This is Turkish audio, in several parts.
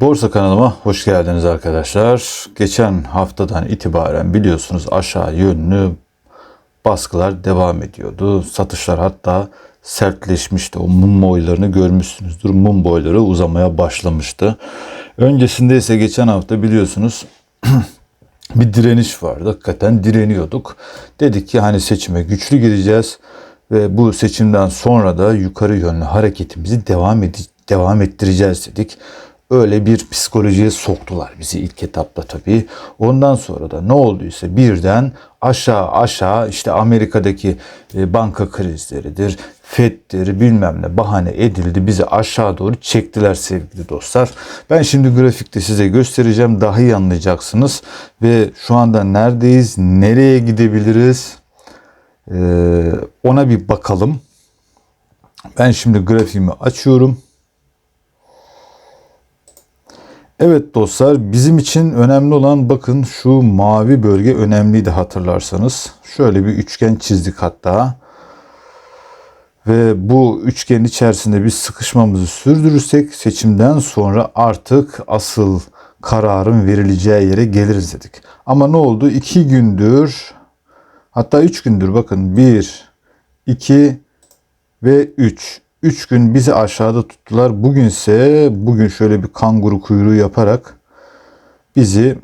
Borsa kanalıma hoş geldiniz arkadaşlar. Geçen haftadan itibaren biliyorsunuz aşağı yönlü baskılar devam ediyordu. Satışlar hatta sertleşmişti. O mum boylarını görmüşsünüzdür. Mum boyları uzamaya başlamıştı. Öncesinde ise geçen hafta biliyorsunuz bir direniş vardı. Hakikaten direniyorduk. Dedik ki hani seçime güçlü gireceğiz ve bu seçimden sonra da yukarı yönlü hareketimizi devam ede- devam ettireceğiz dedik. Öyle bir psikolojiye soktular bizi ilk etapta tabii. Ondan sonra da ne olduysa birden aşağı aşağı işte Amerika'daki e, banka krizleridir, FED'dir bilmem ne bahane edildi. Bizi aşağı doğru çektiler sevgili dostlar. Ben şimdi grafikte size göstereceğim. Daha iyi anlayacaksınız. Ve şu anda neredeyiz, nereye gidebiliriz Ee, ona bir bakalım. Ben şimdi grafiğimi açıyorum. Evet dostlar bizim için önemli olan bakın şu mavi bölge önemliydi hatırlarsanız. Şöyle bir üçgen çizdik hatta. Ve bu üçgenin içerisinde biz sıkışmamızı sürdürürsek seçimden sonra artık asıl kararın verileceği yere geliriz dedik. Ama ne oldu? İki gündür hatta üç gündür bakın bir, iki ve üç. Üç gün bizi aşağıda tuttular. Bugünse bugün şöyle bir kanguru kuyruğu yaparak bizi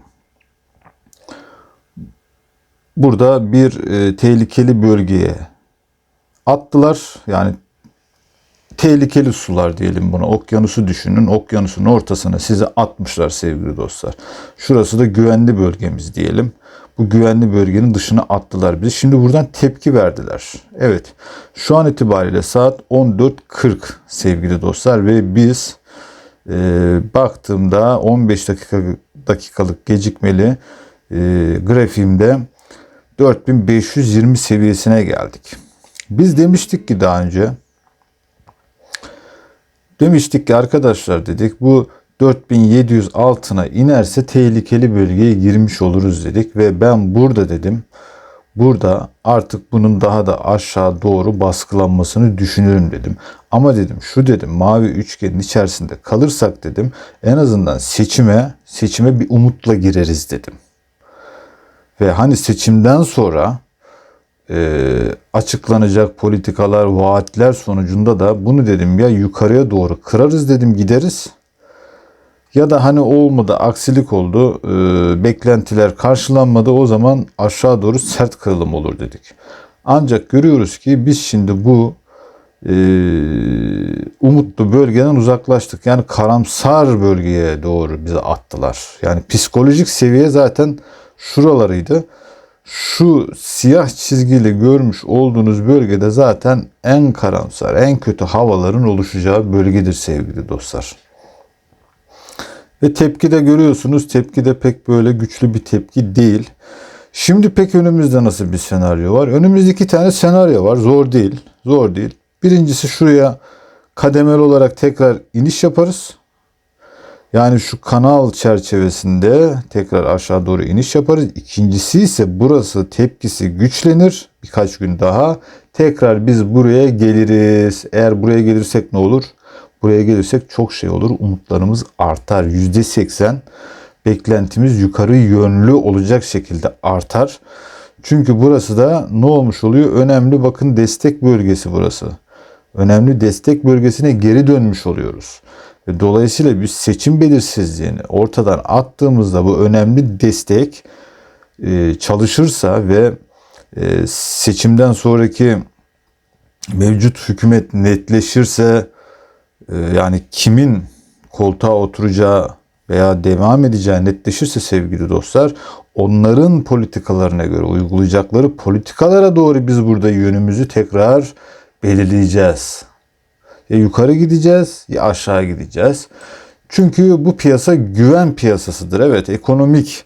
burada bir e, tehlikeli bölgeye attılar. Yani tehlikeli sular diyelim buna. Okyanusu düşünün. Okyanusun ortasına sizi atmışlar sevgili dostlar. Şurası da güvenli bölgemiz diyelim. Bu güvenli bölgenin dışına attılar bizi. Şimdi buradan tepki verdiler. Evet. Şu an itibariyle saat 14.40 sevgili dostlar ve biz e, baktığımda 15 dakika dakikalık gecikmeli e, grafiğimde 4520 seviyesine geldik. Biz demiştik ki daha önce demiştik ki arkadaşlar dedik bu 4700 altına inerse tehlikeli bölgeye girmiş oluruz dedik ve ben burada dedim burada artık bunun daha da aşağı doğru baskılanmasını düşünürüm dedim. Ama dedim şu dedim mavi üçgenin içerisinde kalırsak dedim en azından seçime seçime bir umutla gireriz dedim. Ve hani seçimden sonra e, açıklanacak politikalar, vaatler sonucunda da bunu dedim ya yukarıya doğru kırarız dedim gideriz. Ya da hani olmadı, aksilik oldu, e, beklentiler karşılanmadı o zaman aşağı doğru sert kırılım olur dedik. Ancak görüyoruz ki biz şimdi bu e, umutlu bölgeden uzaklaştık. Yani karamsar bölgeye doğru bizi attılar. Yani psikolojik seviye zaten şuralarıydı. Şu siyah çizgiyle görmüş olduğunuz bölgede zaten en karamsar, en kötü havaların oluşacağı bölgedir sevgili dostlar. Ve tepki de görüyorsunuz. Tepki de pek böyle güçlü bir tepki değil. Şimdi pek önümüzde nasıl bir senaryo var? Önümüzde iki tane senaryo var. Zor değil. Zor değil. Birincisi şuraya kademeli olarak tekrar iniş yaparız. Yani şu kanal çerçevesinde tekrar aşağı doğru iniş yaparız. İkincisi ise burası tepkisi güçlenir. Birkaç gün daha. Tekrar biz buraya geliriz. Eğer buraya gelirsek ne olur? Buraya gelirsek çok şey olur. Umutlarımız artar. %80 beklentimiz yukarı yönlü olacak şekilde artar. Çünkü burası da ne olmuş oluyor? Önemli bakın destek bölgesi burası. Önemli destek bölgesine geri dönmüş oluyoruz. Ve dolayısıyla biz seçim belirsizliğini ortadan attığımızda bu önemli destek e, çalışırsa ve e, seçimden sonraki mevcut hükümet netleşirse e, yani kimin koltuğa oturacağı veya devam edeceği netleşirse sevgili dostlar onların politikalarına göre uygulayacakları politikalara doğru biz burada yönümüzü tekrar belirleyeceğiz. Ya yukarı gideceğiz ya aşağı gideceğiz. Çünkü bu piyasa güven piyasasıdır. Evet ekonomik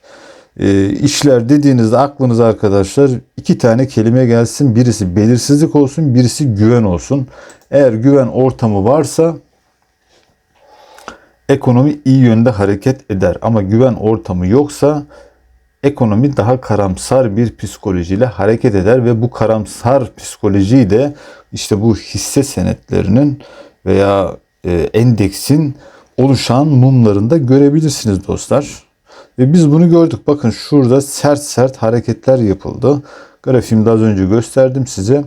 e, işler dediğinizde aklınız arkadaşlar iki tane kelime gelsin. Birisi belirsizlik olsun, birisi güven olsun. Eğer güven ortamı varsa ekonomi iyi yönde hareket eder. Ama güven ortamı yoksa ekonomi daha karamsar bir psikolojiyle hareket eder ve bu karamsar psikolojiyi de işte bu hisse senetlerinin veya e, endeksin oluşan mumlarını da görebilirsiniz dostlar. Ve biz bunu gördük. Bakın şurada sert sert hareketler yapıldı. Grafiğimde az önce gösterdim size.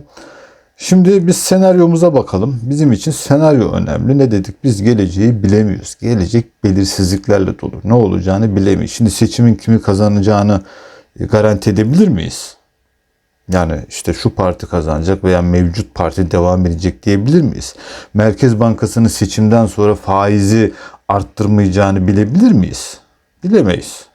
Şimdi biz senaryomuza bakalım. Bizim için senaryo önemli. Ne dedik? Biz geleceği bilemiyoruz. Gelecek belirsizliklerle dolu. Ne olacağını bilemeyiz. Şimdi seçimin kimi kazanacağını e, garanti edebilir miyiz? Yani işte şu parti kazanacak veya mevcut parti devam edecek diyebilir miyiz? Merkez Bankası'nın seçimden sonra faizi arttırmayacağını bilebilir miyiz? Bilemeyiz.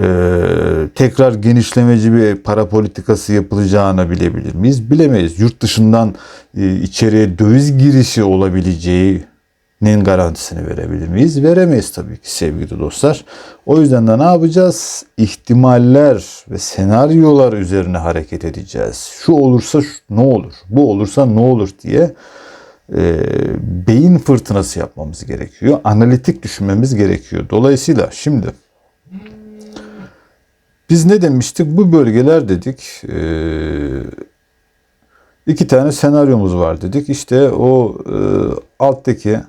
Ee, tekrar genişlemeci bir para politikası yapılacağını bilebilir miyiz? Bilemeyiz. Yurt dışından e, içeriye döviz girişi olabileceğinin garantisini verebilir miyiz? Veremeyiz tabii ki sevgili dostlar. O yüzden de ne yapacağız? İhtimaller ve senaryolar üzerine hareket edeceğiz. Şu olursa şu, ne olur? Bu olursa ne olur diye e, beyin fırtınası yapmamız gerekiyor. Analitik düşünmemiz gerekiyor. Dolayısıyla şimdi biz ne demiştik? Bu bölgeler dedik. E, iki tane senaryomuz var dedik. İşte o e, alttaki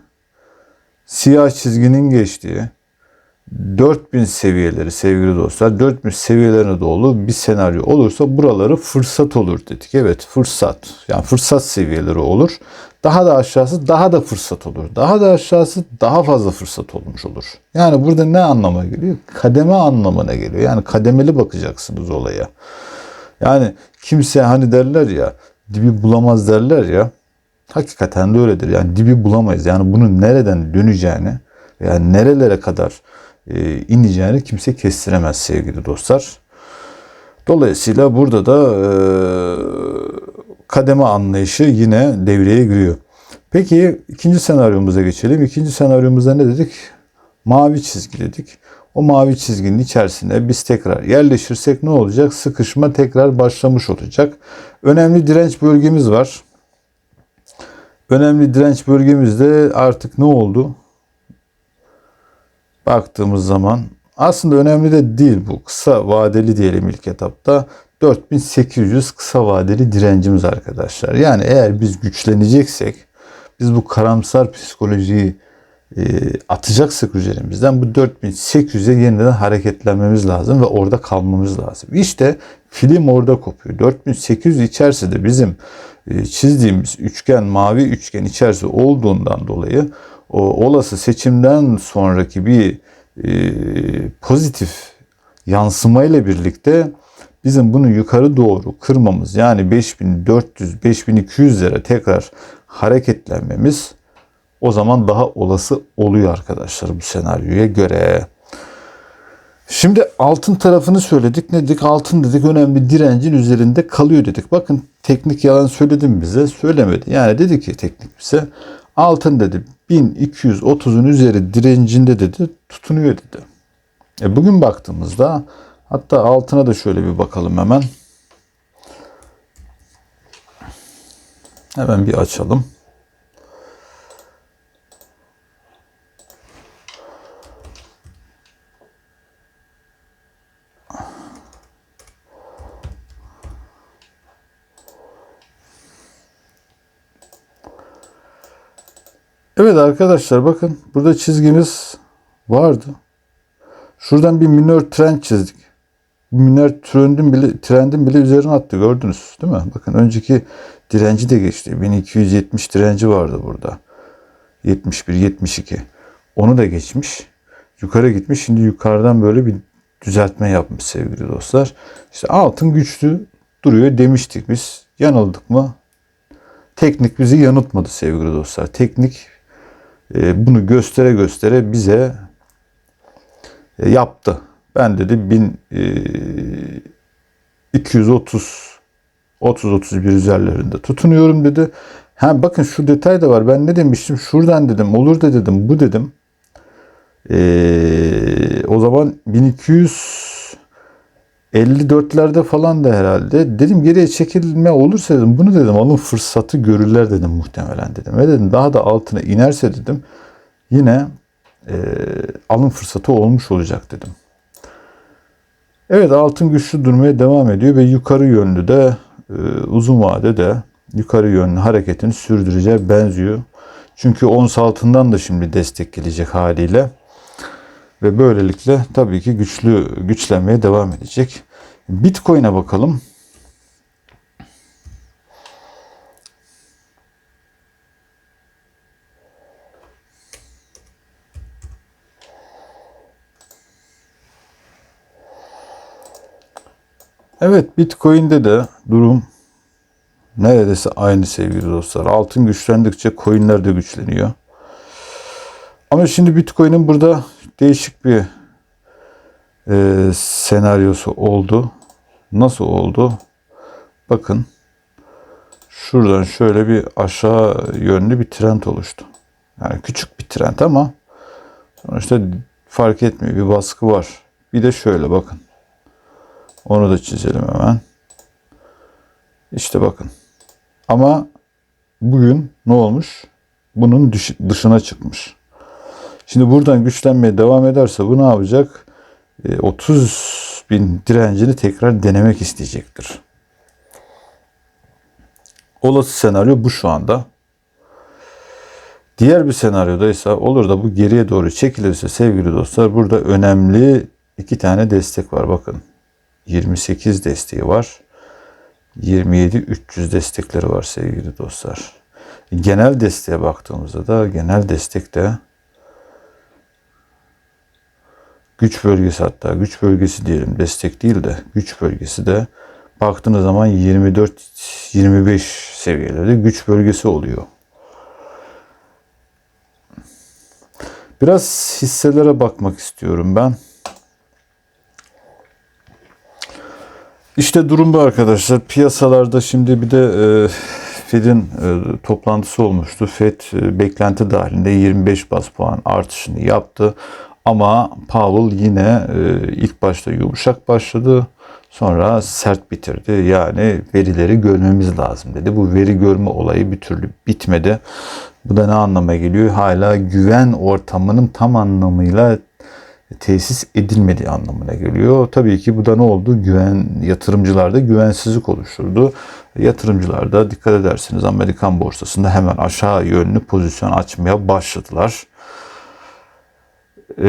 siyah çizginin geçtiği 4000 seviyeleri sevgili dostlar 4000 seviyelerine dolu bir senaryo olursa buraları fırsat olur dedik. Evet fırsat yani fırsat seviyeleri olur. Daha da aşağısı daha da fırsat olur. Daha da aşağısı daha fazla fırsat olmuş olur. Yani burada ne anlama geliyor? Kademe anlamına geliyor. Yani kademeli bakacaksınız olaya. Yani kimse hani derler ya dibi bulamaz derler ya. Hakikaten de öyledir. Yani dibi bulamayız. Yani bunun nereden döneceğini yani nerelere kadar e, ineceğini kimse kestiremez sevgili dostlar. Dolayısıyla burada da e, kademe anlayışı yine devreye giriyor. Peki ikinci senaryomuza geçelim. İkinci senaryomuzda ne dedik? Mavi çizgi dedik. O mavi çizginin içerisine biz tekrar yerleşirsek ne olacak? Sıkışma tekrar başlamış olacak. Önemli direnç bölgemiz var. Önemli direnç bölgemizde artık ne oldu? Baktığımız zaman aslında önemli de değil bu. Kısa vadeli diyelim ilk etapta. 4800 kısa vadeli direncimiz arkadaşlar. Yani eğer biz güçleneceksek, biz bu karamsar psikolojiyi e, atacaksak üzerimizden bu 4800'e yeniden hareketlenmemiz lazım ve orada kalmamız lazım. İşte film orada kopuyor. 4800 içerisinde bizim e, çizdiğimiz üçgen mavi üçgen içerisi olduğundan dolayı o olası seçimden sonraki bir e, pozitif yansımayla birlikte bizim bunu yukarı doğru kırmamız yani 5400 5200 lira tekrar hareketlenmemiz o zaman daha olası oluyor arkadaşlar bu senaryoya göre. Şimdi altın tarafını söyledik. Ne dedik? Altın dedik önemli direncin üzerinde kalıyor dedik. Bakın teknik yalan söyledim bize. Söylemedi. Yani dedi ki teknik bize altın dedi 1230'un üzeri direncinde dedi tutunuyor dedi. E bugün baktığımızda hatta altına da şöyle bir bakalım hemen. Hemen bir açalım. Evet arkadaşlar bakın burada çizgimiz vardı. Şuradan bir minör trend çizdik. Minör trendin bile, trendin bile üzerine attı gördünüz değil mi? Bakın önceki direnci de geçti. 1270 direnci vardı burada. 71, 72. Onu da geçmiş. Yukarı gitmiş. Şimdi yukarıdan böyle bir düzeltme yapmış sevgili dostlar. İşte altın güçlü duruyor demiştik biz. Yanıldık mı? Teknik bizi yanıltmadı sevgili dostlar. Teknik bunu göstere göstere bize e, yaptı. Ben dedi 1230 30-31 üzerlerinde tutunuyorum dedi. Ha bakın şu detay da var. Ben ne demiştim? Şuradan dedim. Olur da dedim. Bu dedim. Ee, o zaman 1254'lerde falan da herhalde. Dedim geriye çekilme olursa dedim. Bunu dedim alın fırsatı görürler dedim muhtemelen dedim. Ve dedim daha da altına inerse dedim. Yine e, alım fırsatı olmuş olacak dedim. Evet altın güçlü durmaya devam ediyor ve yukarı yönlü de e, uzun vadede yukarı yönlü hareketini sürdüreceği benziyor. Çünkü ons altından da şimdi destek gelecek haliyle. Ve böylelikle tabii ki güçlü güçlenmeye devam edecek. Bitcoin'e bakalım. Evet Bitcoin'de de durum neredeyse aynı sevgili dostlar. Altın güçlendikçe coinler de güçleniyor. Ama şimdi Bitcoin'in burada değişik bir e, senaryosu oldu. Nasıl oldu? Bakın şuradan şöyle bir aşağı yönlü bir trend oluştu. Yani küçük bir trend ama sonuçta fark etmiyor. Bir baskı var. Bir de şöyle bakın. Onu da çizelim hemen. İşte bakın. Ama bugün ne olmuş? Bunun dışına çıkmış. Şimdi buradan güçlenmeye devam ederse bu ne yapacak? 30 e, bin direncini tekrar denemek isteyecektir. Olası senaryo bu şu anda. Diğer bir senaryoda ise olur da bu geriye doğru çekilirse sevgili dostlar burada önemli iki tane destek var bakın. 28 desteği var. 27 300 destekleri var sevgili dostlar. Genel desteğe baktığımızda da genel destekte güç bölgesi hatta güç bölgesi diyelim destek değil de güç bölgesi de baktığınız zaman 24-25 seviyeleri güç bölgesi oluyor. Biraz hisselere bakmak istiyorum ben. İşte durum bu arkadaşlar. Piyasalarda şimdi bir de e, Fed'in e, toplantısı olmuştu. Fed e, beklenti dahilinde 25 bas puan artışını yaptı. Ama Powell yine e, ilk başta yumuşak başladı. Sonra sert bitirdi. Yani verileri görmemiz lazım dedi. Bu veri görme olayı bir türlü bitmedi. Bu da ne anlama geliyor? Hala güven ortamının tam anlamıyla tesis edilmediği anlamına geliyor. Tabii ki bu da ne oldu? Güven yatırımcılarda güvensizlik oluşturdu. Yatırımcılar da dikkat ederseniz Amerikan borsasında hemen aşağı yönlü pozisyon açmaya başladılar. Ee,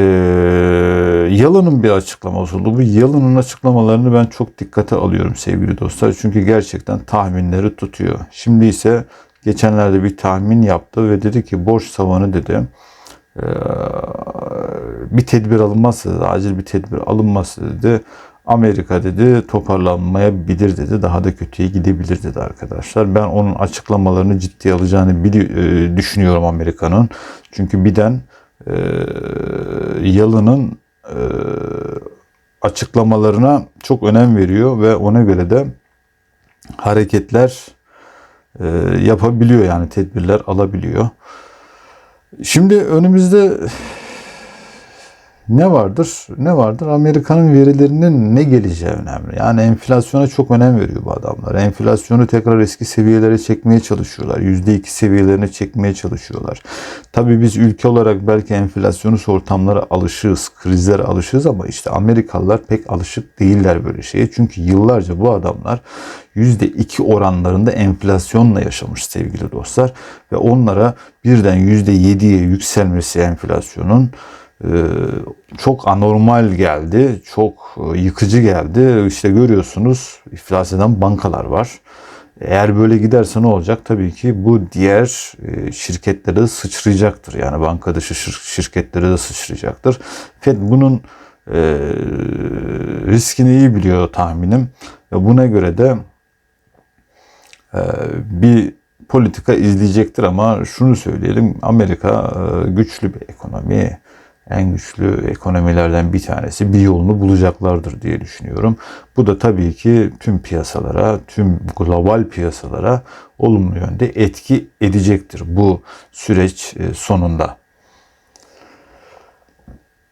Yalın'ın bir açıklaması oldu. Bu Yalın'ın açıklamalarını ben çok dikkate alıyorum sevgili dostlar. Çünkü gerçekten tahminleri tutuyor. Şimdi ise geçenlerde bir tahmin yaptı ve dedi ki borç tavanı dedi ee, bir tedbir alınmazsa dedi, acil bir tedbir alınmazsa dedi Amerika dedi toparlanmayabilir dedi. Daha da kötüye gidebilir dedi arkadaşlar. Ben onun açıklamalarını ciddiye alacağını bili- e, düşünüyorum Amerika'nın. Çünkü birden e, Yalın'ın e, açıklamalarına çok önem veriyor ve ona göre de hareketler e, yapabiliyor yani tedbirler alabiliyor. Şimdi önümüzde ne vardır? Ne vardır? Amerika'nın verilerinin ne geleceği önemli. Yani enflasyona çok önem veriyor bu adamlar. Enflasyonu tekrar eski seviyelere çekmeye çalışıyorlar. %2 seviyelerine çekmeye çalışıyorlar. Tabii biz ülke olarak belki enflasyonist ortamlara alışığız, krizlere alışığız ama işte Amerikalılar pek alışık değiller böyle şeye. Çünkü yıllarca bu adamlar %2 oranlarında enflasyonla yaşamış sevgili dostlar. Ve onlara birden %7'ye yükselmesi enflasyonun çok anormal geldi, çok e, yıkıcı geldi. İşte görüyorsunuz iflas eden bankalar var. Eğer böyle giderse ne olacak? Tabii ki bu diğer e, şirketlere de sıçrayacaktır. Yani banka dışı şirketlere de sıçrayacaktır. Fed bunun riskini iyi biliyor tahminim. Buna göre de bir politika izleyecektir ama şunu söyleyelim Amerika güçlü bir ekonomi en güçlü ekonomilerden bir tanesi bir yolunu bulacaklardır diye düşünüyorum. Bu da tabii ki tüm piyasalara, tüm global piyasalara olumlu yönde etki edecektir bu süreç e, sonunda.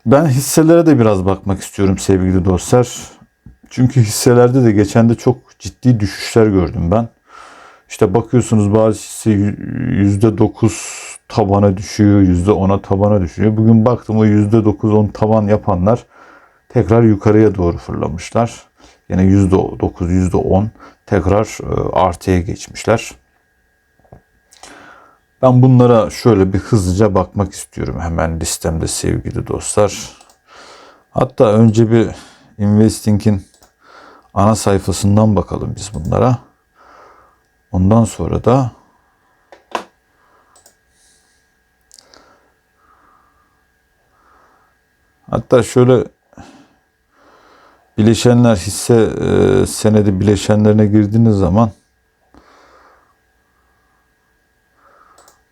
Ben hisselere de biraz bakmak istiyorum sevgili dostlar. Çünkü hisselerde de geçen de çok ciddi düşüşler gördüm ben. İşte bakıyorsunuz bazı hisse %9 tabana düşüyor, %10'a tabana düşüyor. Bugün baktım o %9-10 taban yapanlar tekrar yukarıya doğru fırlamışlar. Yine %9, %10 tekrar e, artıya geçmişler. Ben bunlara şöyle bir hızlıca bakmak istiyorum hemen listemde sevgili dostlar. Hatta önce bir Investing'in ana sayfasından bakalım biz bunlara. Ondan sonra da hatta şöyle bileşenler hisse e, senedi bileşenlerine girdiğiniz zaman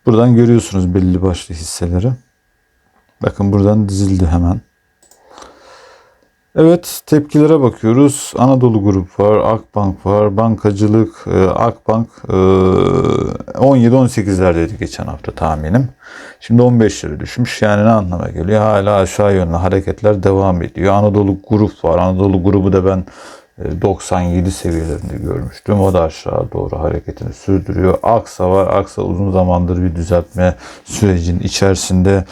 buradan görüyorsunuz belli başlı hisseleri. Bakın buradan dizildi hemen. Evet tepkilere bakıyoruz. Anadolu Grup var, Akbank var, bankacılık, e, Akbank e, 17-18'lerdeydi geçen hafta tahminim. Şimdi 15 lira düşmüş. Yani ne anlama geliyor? Hala aşağı yönlü hareketler devam ediyor. Anadolu Grup var. Anadolu Grubu da ben e, 97 seviyelerinde görmüştüm. O da aşağı doğru hareketini sürdürüyor. Aksa var. Aksa uzun zamandır bir düzeltme sürecinin içerisinde.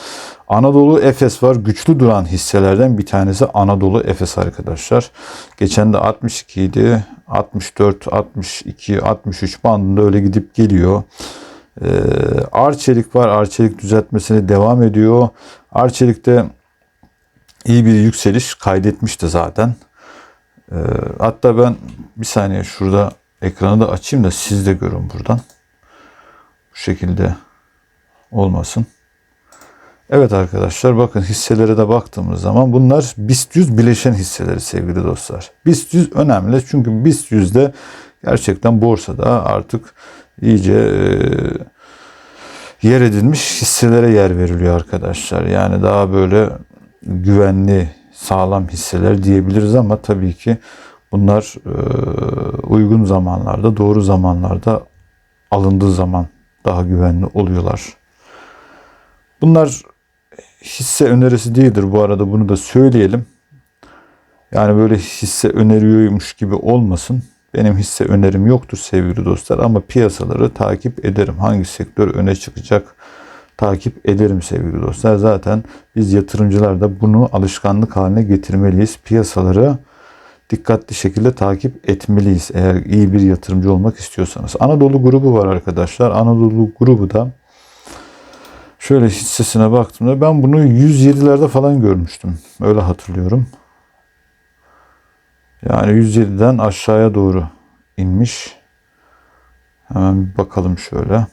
Anadolu Efes var. Güçlü duran hisselerden bir tanesi Anadolu Efes arkadaşlar. Geçen de 62 idi. 64, 62, 63 bandında öyle gidip geliyor. Ee, Arçelik var. Arçelik düzeltmesine devam ediyor. Arçelik'te iyi bir yükseliş kaydetmişti zaten. Ee, hatta ben bir saniye şurada ekranı da açayım da siz de görün buradan. Bu şekilde olmasın. Evet arkadaşlar bakın hisselere de baktığımız zaman bunlar BIST 100 bileşen hisseleri sevgili dostlar. BIST 100 önemli çünkü BIST 100'de gerçekten borsada artık iyice e, yer edilmiş hisselere yer veriliyor arkadaşlar. Yani daha böyle güvenli, sağlam hisseler diyebiliriz ama tabii ki bunlar e, uygun zamanlarda, doğru zamanlarda alındığı zaman daha güvenli oluyorlar. Bunlar hisse önerisi değildir bu arada bunu da söyleyelim. Yani böyle hisse öneriyormuş gibi olmasın. Benim hisse önerim yoktur sevgili dostlar ama piyasaları takip ederim. Hangi sektör öne çıkacak takip ederim sevgili dostlar. Zaten biz yatırımcılar da bunu alışkanlık haline getirmeliyiz. Piyasaları dikkatli şekilde takip etmeliyiz eğer iyi bir yatırımcı olmak istiyorsanız. Anadolu grubu var arkadaşlar. Anadolu grubu da şöyle hissesine baktığımda ben bunu 107'lerde falan görmüştüm. Öyle hatırlıyorum. Yani 107'den aşağıya doğru inmiş. Hemen bir bakalım şöyle.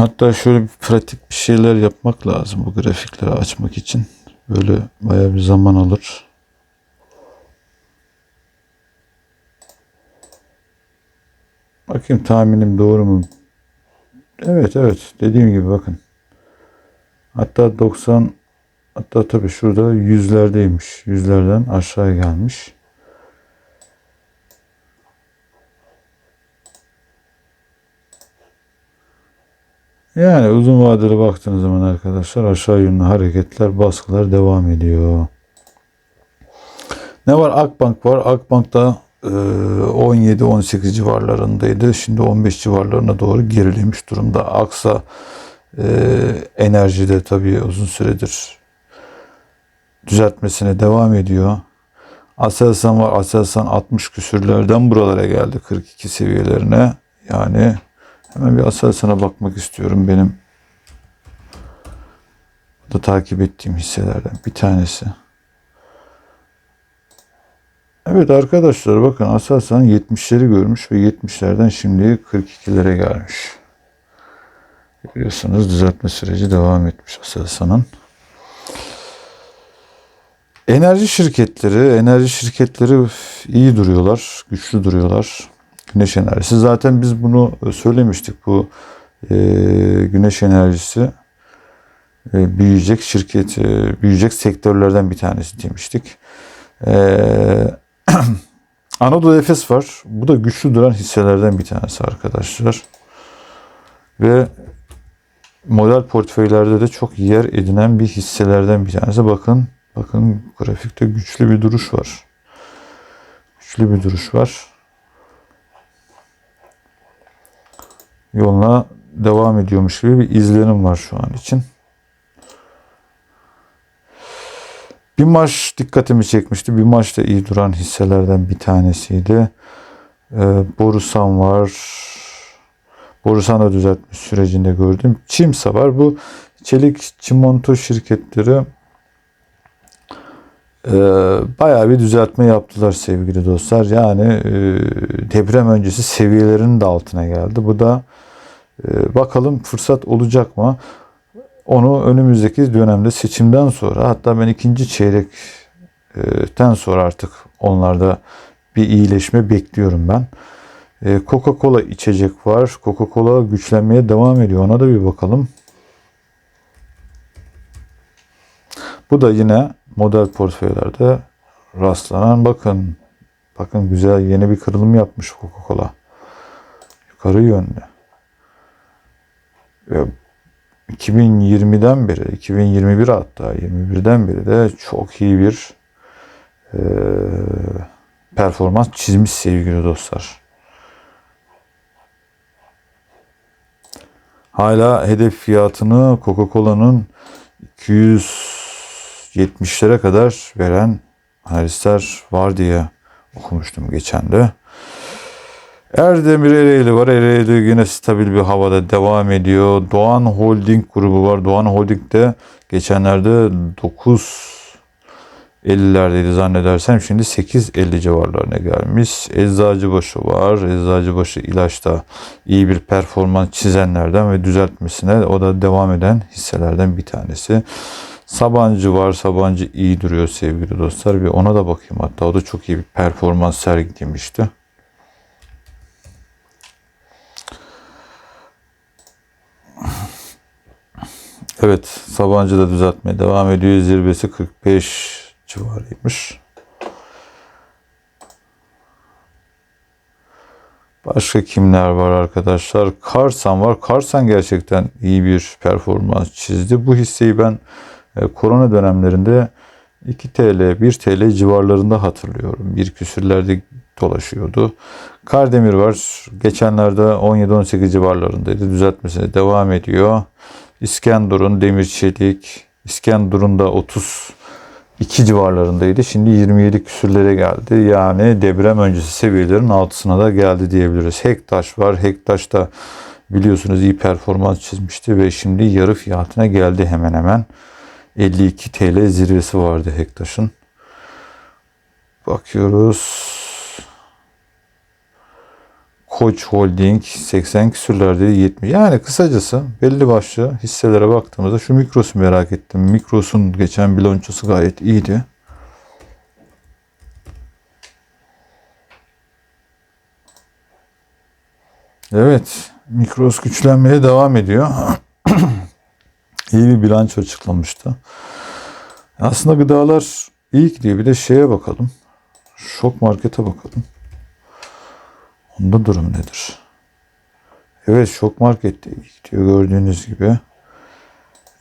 Hatta şöyle bir pratik bir şeyler yapmak lazım bu grafikleri açmak için. Böyle baya bir zaman alır. Bakayım tahminim doğru mu? Evet evet dediğim gibi bakın. Hatta 90 hatta tabii şurada yüzlerdeymiş. Yüzlerden aşağı gelmiş. Yani uzun vadeli baktığınız zaman arkadaşlar aşağı yönlü hareketler, baskılar devam ediyor. Ne var? Akbank var. Akbank da 17-18 e, civarlarındaydı. Şimdi 15 civarlarına doğru gerilemiş durumda. Aksa e, enerjide tabii uzun süredir düzeltmesine devam ediyor. Aselsan var. Aselsan 60 küsürlerden buralara geldi 42 seviyelerine. Yani hemen bir Aselsan'a bakmak istiyorum benim da takip ettiğim hisselerden bir tanesi. Evet arkadaşlar bakın Aselsan 70'leri görmüş ve 70'lerden şimdi 42'lere gelmiş. Görüyorsunuz düzeltme süreci devam etmiş Aselsan'ın. Enerji şirketleri, enerji şirketleri iyi duruyorlar, güçlü duruyorlar. Güneş enerjisi. Zaten biz bunu söylemiştik. Bu e, güneş enerjisi e, büyüyecek şirket, e, büyüyecek sektörlerden bir tanesi demiştik. E, Anadolu Efes var. Bu da güçlü duran hisselerden bir tanesi arkadaşlar. Ve model portföylerde de çok yer edinen bir hisselerden bir tanesi. Bakın, bakın grafikte güçlü bir duruş var. Güçlü bir duruş var. Yoluna devam ediyormuş gibi bir izlenim var şu an için. Bir maç dikkatimi çekmişti. Bir maçta iyi duran hisselerden bir tanesiydi. Ee, Borusan var. Borusan da düzeltme sürecinde gördüm. Çimsa var. Bu çelik çimento şirketleri e, bayağı bir düzeltme yaptılar sevgili dostlar. Yani e, deprem öncesi seviyelerinin de altına geldi. Bu da e, bakalım fırsat olacak mı? Onu önümüzdeki dönemde seçimden sonra hatta ben ikinci çeyrekten sonra artık onlarda bir iyileşme bekliyorum ben. E, Coca-Cola içecek var. Coca-Cola güçlenmeye devam ediyor. Ona da bir bakalım. Bu da yine model portföylerde rastlanan bakın. Bakın güzel yeni bir kırılım yapmış Coca-Cola. Yukarı yönlü. Ve 2020'den beri, 2021 hatta 21'den beri de çok iyi bir e, performans çizmiş sevgili dostlar. Hala hedef fiyatını Coca-Cola'nın 270'lere kadar veren analistler var diye okumuştum geçen de. Erdemir Ereğli var. Ereğli yine stabil bir havada devam ediyor. Doğan Holding grubu var. Doğan Holding de geçenlerde 9 50'lerdeydi zannedersem. Şimdi 8.50 civarlarına gelmiş. Eczacıbaşı var. Eczacıbaşı ilaçta iyi bir performans çizenlerden ve düzeltmesine o da devam eden hisselerden bir tanesi. Sabancı var. Sabancı iyi duruyor sevgili dostlar. Bir ona da bakayım. Hatta o da çok iyi bir performans sergilemişti. Evet, Sabancı da düzeltmeye devam ediyor. Zirvesi 45 civarıymış. Başka kimler var arkadaşlar? Karsan var. Karsan gerçekten iyi bir performans çizdi. Bu hisseyi ben korona dönemlerinde 2 TL, 1 TL civarlarında hatırlıyorum. Bir küsürlerde dolaşıyordu. Kardemir var. Geçenlerde 17-18 civarlarındaydı. Düzeltmesine devam ediyor. İskenderun, Demir Çelik, İskenderun da 32 civarlarındaydı. Şimdi 27 küsürlere geldi. Yani deprem öncesi seviyelerin altısına da geldi diyebiliriz. Hektaş var. Hektaş da biliyorsunuz iyi performans çizmişti ve şimdi yarı fiyatına geldi hemen hemen. 52 TL zirvesi vardı Hektaş'ın. Bakıyoruz. Koç Holding 80 küsürlerde 70. Yani kısacası belli başlı hisselere baktığımızda şu Mikros'u merak ettim. Mikros'un geçen bilançosu gayet iyiydi. Evet, Mikros güçlenmeye devam ediyor. İyi bir bilanço açıklamıştı. Aslında gıdalar iyi gidiyor. Bir de şeye bakalım. Şok markete bakalım. Onda durum nedir? Evet şok markette gidiyor gördüğünüz gibi.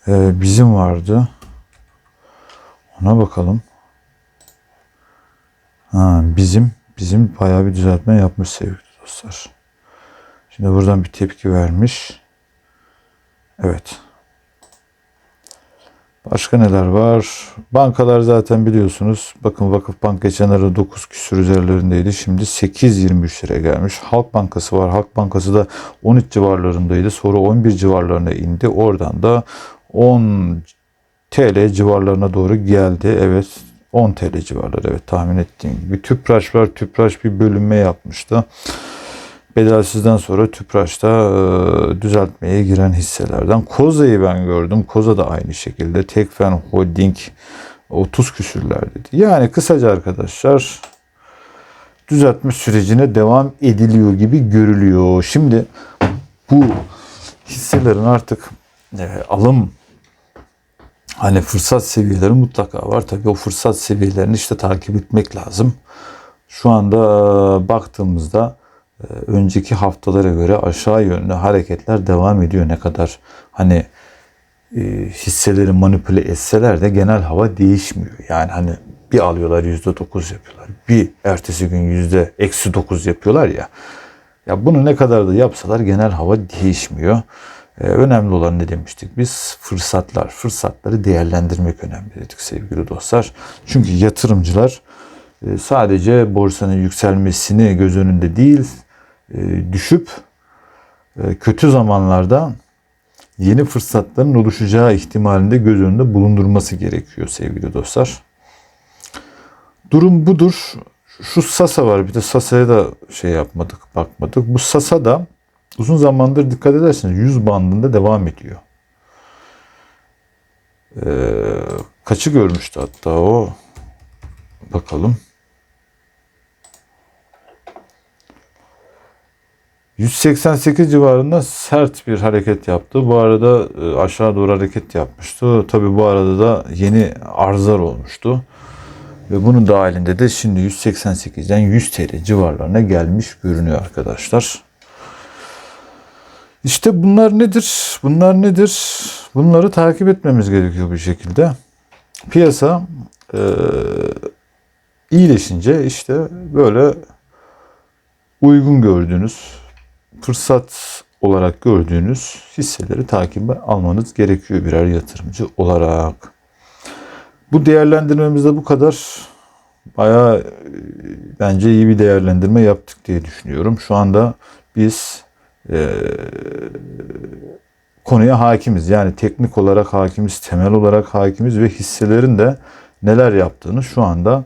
Ee, bizim vardı. Ona bakalım. Ha, bizim bizim bayağı bir düzeltme yapmış sevgili dostlar. Şimdi buradan bir tepki vermiş. Evet. Başka neler var? Bankalar zaten biliyorsunuz. Bakın Vakıfbank geçen ara 9 küsür üzerlerindeydi. Şimdi 8.23 liraya gelmiş. Halk Bankası var. Halk Bankası da 13 civarlarındaydı. Sonra 11 civarlarına indi. Oradan da 10 TL civarlarına doğru geldi. Evet 10 TL civarları evet tahmin ettiğim gibi. Tüpraş var. Tüpraş bir bölünme yapmıştı. Bedelsizden sonra Tüpraş'ta e, düzeltmeye giren hisselerden. Koza'yı ben gördüm. Koza da aynı şekilde. Tekfen Holding 30 küsürler dedi. Yani kısaca arkadaşlar düzeltme sürecine devam ediliyor gibi görülüyor. Şimdi bu hisselerin artık e, alım hani fırsat seviyeleri mutlaka var. Tabii o fırsat seviyelerini işte takip etmek lazım. Şu anda baktığımızda önceki haftalara göre aşağı yönlü hareketler devam ediyor. Ne kadar hani e, hisseleri manipüle etseler de genel hava değişmiyor. Yani hani bir alıyorlar yüzde dokuz yapıyorlar. Bir ertesi gün yüzde eksi dokuz yapıyorlar ya. Ya bunu ne kadar da yapsalar genel hava değişmiyor. Ee, önemli olan ne demiştik biz? Fırsatlar. Fırsatları değerlendirmek önemli dedik sevgili dostlar. Çünkü yatırımcılar e, sadece borsanın yükselmesini göz önünde değil, düşüp e, kötü zamanlarda yeni fırsatların oluşacağı ihtimalinde göz önünde bulundurması gerekiyor sevgili dostlar. Durum budur. Şu Sasa var. Bir de Sasa'ya da şey yapmadık, bakmadık. Bu Sasa da uzun zamandır dikkat ederseniz 100 bandında devam ediyor. Ee, kaçı görmüştü hatta o? Bakalım. 188 civarında sert bir hareket yaptı. Bu arada e, aşağı doğru hareket yapmıştı. Tabi bu arada da yeni arzlar olmuştu. Ve bunun dahilinde de şimdi 188'den 100 TL civarlarına gelmiş görünüyor arkadaşlar. İşte bunlar nedir? Bunlar nedir? Bunları takip etmemiz gerekiyor bir şekilde. Piyasa e, iyileşince işte böyle uygun gördüğünüz, fırsat olarak gördüğünüz hisseleri takibe almanız gerekiyor birer yatırımcı olarak. Bu değerlendirmemizde bu kadar. Bayağı e, bence iyi bir değerlendirme yaptık diye düşünüyorum. Şu anda biz e, konuya hakimiz. Yani teknik olarak hakimiz, temel olarak hakimiz ve hisselerin de neler yaptığını şu anda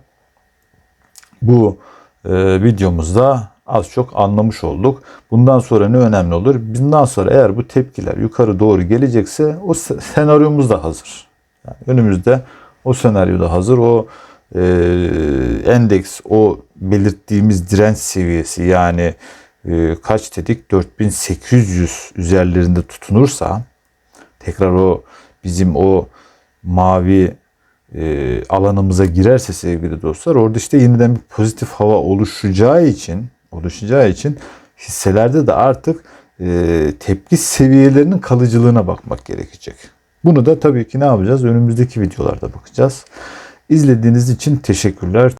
bu e, videomuzda az çok anlamış olduk. Bundan sonra ne önemli olur? Bundan sonra eğer bu tepkiler yukarı doğru gelecekse o se- senaryomuz da hazır. Yani önümüzde o senaryo da hazır. O e, endeks, o belirttiğimiz direnç seviyesi yani e, kaç dedik 4800 üzerlerinde tutunursa tekrar o bizim o mavi e, alanımıza girerse sevgili dostlar orada işte yeniden bir pozitif hava oluşacağı için oluşacağı için hisselerde de artık e, tepki seviyelerinin kalıcılığına bakmak gerekecek. Bunu da tabii ki ne yapacağız? Önümüzdeki videolarda bakacağız. İzlediğiniz için teşekkürler.